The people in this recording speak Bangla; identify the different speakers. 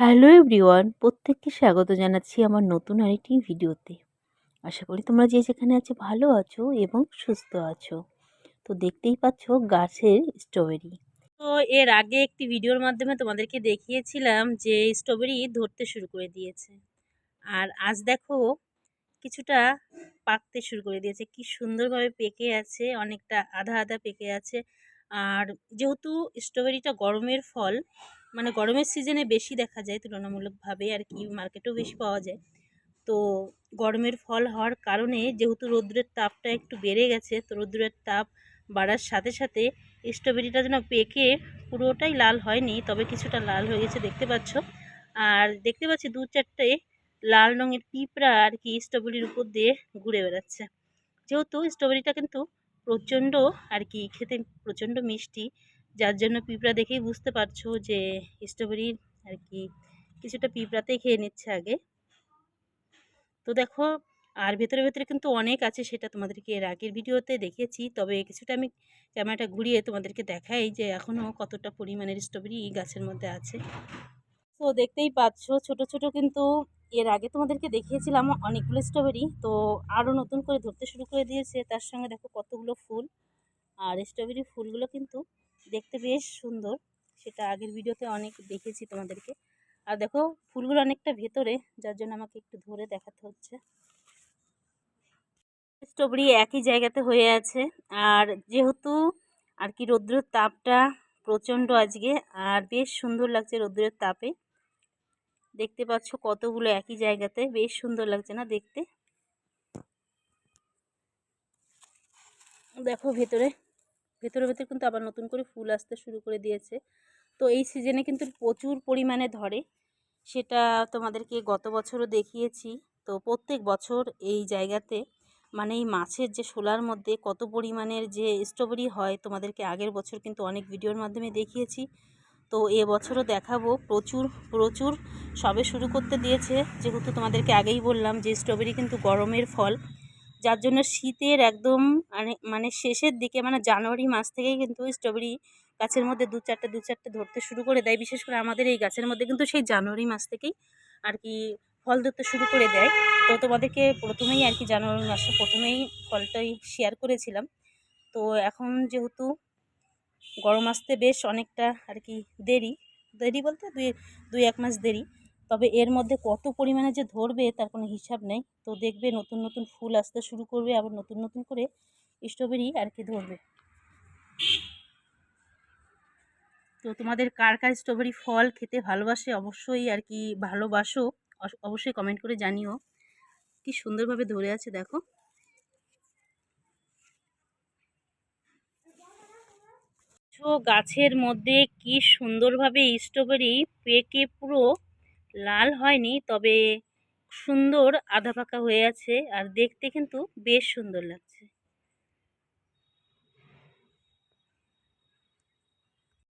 Speaker 1: হ্যালো এভরিওয়ান, প্রত্যেককে স্বাগত জানাচ্ছি আমার নতুন আরেকটি ভিডিওতে। আশা করি তোমরা যে যেখানে আছো ভালো আছো এবং সুস্থ আছো। তো দেখতেই পাচ্ছ গাছের স্ট্রবেরি। তো এর আগে একটি ভিডিওর মাধ্যমে তোমাদেরকে দেখিয়েছিলাম যে স্ট্রবেরি ধরতে শুরু করে দিয়েছে। আর আজ দেখো কিছুটা পাকতে শুরু করে দিয়েছে। কি সুন্দরভাবে পেকে আছে, অনেকটা আধা আধা পেকে আছে। আর যেহেতু স্ট্রবেরিটা গরমের ফল মানে গরমের সিজনে বেশি দেখা যায় তুলনামূলকভাবে আর কি মার্কেটেও বেশি পাওয়া যায়। তো গরমের ফল হওয়ার কারণে যেহেতু রৌদ্রের তাপটা একটু বেড়ে গেছে, তো রৌদ্রের তাপ বাড়ার সাথে সাথে স্ট্রবেরিটা যেন পেকে পুরোটাই লাল হয়নি, তবে কিছুটা লাল হয়ে গেছে দেখতে পাচ্ছ। আর দেখতে পাচ্ছি দু চারটে লাল রঙের পিঁপড়া আর কি স্ট্রবেরির উপর দিয়ে ঘুরে বেড়াচ্ছে। যেহেতু স্ট্রবেরিটা কিন্তু প্রচণ্ড আর কি, খেতে প্রচণ্ড মিষ্টি। যার জন্য পিঁপড়া দেখেই বুঝতে পারছ যে স্ট্রবেরি আর কি কিছুটা পিঁপড়াতেই খেয়ে নিচ্ছে আগে। তো দেখো, আর ভেতরে ভেতরে কিন্তু অনেক আছে সেটা তোমাদেরকে এর আগের ভিডিওতে দেখিয়েছি, তবে কিছুটা আমি ক্যামেরাটা ঘুরিয়ে তোমাদেরকে দেখাই যে এখনও কতটা পরিমাণের স্ট্রবেরি গাছের মধ্যে আছে। তো দেখতেই পাচ্ছ, ছোট ছোট কিন্তু এর আগে তোমাদেরকে দেখিয়েছিলাম অনেকগুলো স্ট্রবেরি তো আরও নতুন করে ধরতে শুরু করে দিয়েছে। তার সঙ্গে দেখো কতগুলো ফুল, আর স্ট্রবেরি ফুলগুলো কিন্তু দেখতে বেশ সুন্দর। সেটা আগের ভিডিওতে অনেক দেখেছি তোমাদেরকে। আর দেখো, ফুলগুলো অনেকটা ভেতরে, যার জন্য আমাকে একটু ধরে দেখাতে হচ্ছে। স্ট্রবেরি একই জায়গাতে হয়ে আছে। আর যেহেতু আর কি রৌদ্রের তাপটা প্রচণ্ড আজকে, আর বেশ সুন্দর লাগছে রৌদ্রের তাপে। দেখতে পাচ্ছ কতগুলো একই জায়গাতে, বেশ সুন্দর লাগছে না দেখতে? দেখো ভেতরে। ভেতরে ভেতরে কিন্তু আবার নতুন করে ফুল আসতে শুরু করে দিয়েছে। তো এই সিজনে কিন্তু প্রচুর পরিমাণে ধরে। সেটা তোমাদেরকে গত বছরও দেখিয়েছি। তো প্রত্যেক বছর এই জায়গাতে মানে এই মাছের যে শোলার মধ্যে কত পরিমাণের যে স্ট্রবেরি হয়, তোমাদেরকে আগের বছর কিন্তু অনেক ভিডিওর মাধ্যমে দেখিয়েছি। তো এবছরও দেখাবো। প্রচুর প্রচুর সবে শুরু করতে দিয়েছে। যেহেতু তোমাদেরকে আগেই বললাম যে স্ট্রবেরি কিন্তু গরমের ফল। যার জন্য শীতের একদম মানে মানে শেষের দিকে মানে জানুয়ারি মাস থেকেই কিন্তু স্ট্রবেরি গাছের মধ্যে দু চারটে দু চারটে ধরতে শুরু করে দেয়। বিশেষ করে আমাদের এই গাছের মধ্যে কিন্তু সেই জানুয়ারি মাস থেকেই আর কি ফল ধরতে শুরু করে দেয়। তো তোমাদেরকে প্রথমেই আর কি জানুয়ারি মাসে প্রথমেই ফলটাই শেয়ার করেছিলাম। তো এখন যেহেতু গরম আসতে বেশ অনেকটা আর কি দেরি দেরি বলতে দুই দুই এক মাস দেরি। তবে এর মধ্যে কত পরিমাণে যে ধরবে তার কোনো হিসাব নেই। তো দেখবে নতুন নতুন ফুল আসতে শুরু করবে, আবার নতুন নতুন করে স্ট্রবেরি আর কি ধরবে। তো তোমাদের কার কার স্ট্রবেরি ফল খেতে ভালোবাসে অবশ্যই আর কি ভালোবাসো। অবশ্যই কমেন্ট করে জানিও। কি সুন্দরভাবে ধরে আছে, দেখো। গাছের মধ্যে কি সুন্দরভাবে স্ট্রবেরি পেকে পুরো লাল হয়নি তবে সুন্দর আধা পাকা হয়ে আছে আর দেখতে কিন্তু বেশ সুন্দর লাগছে।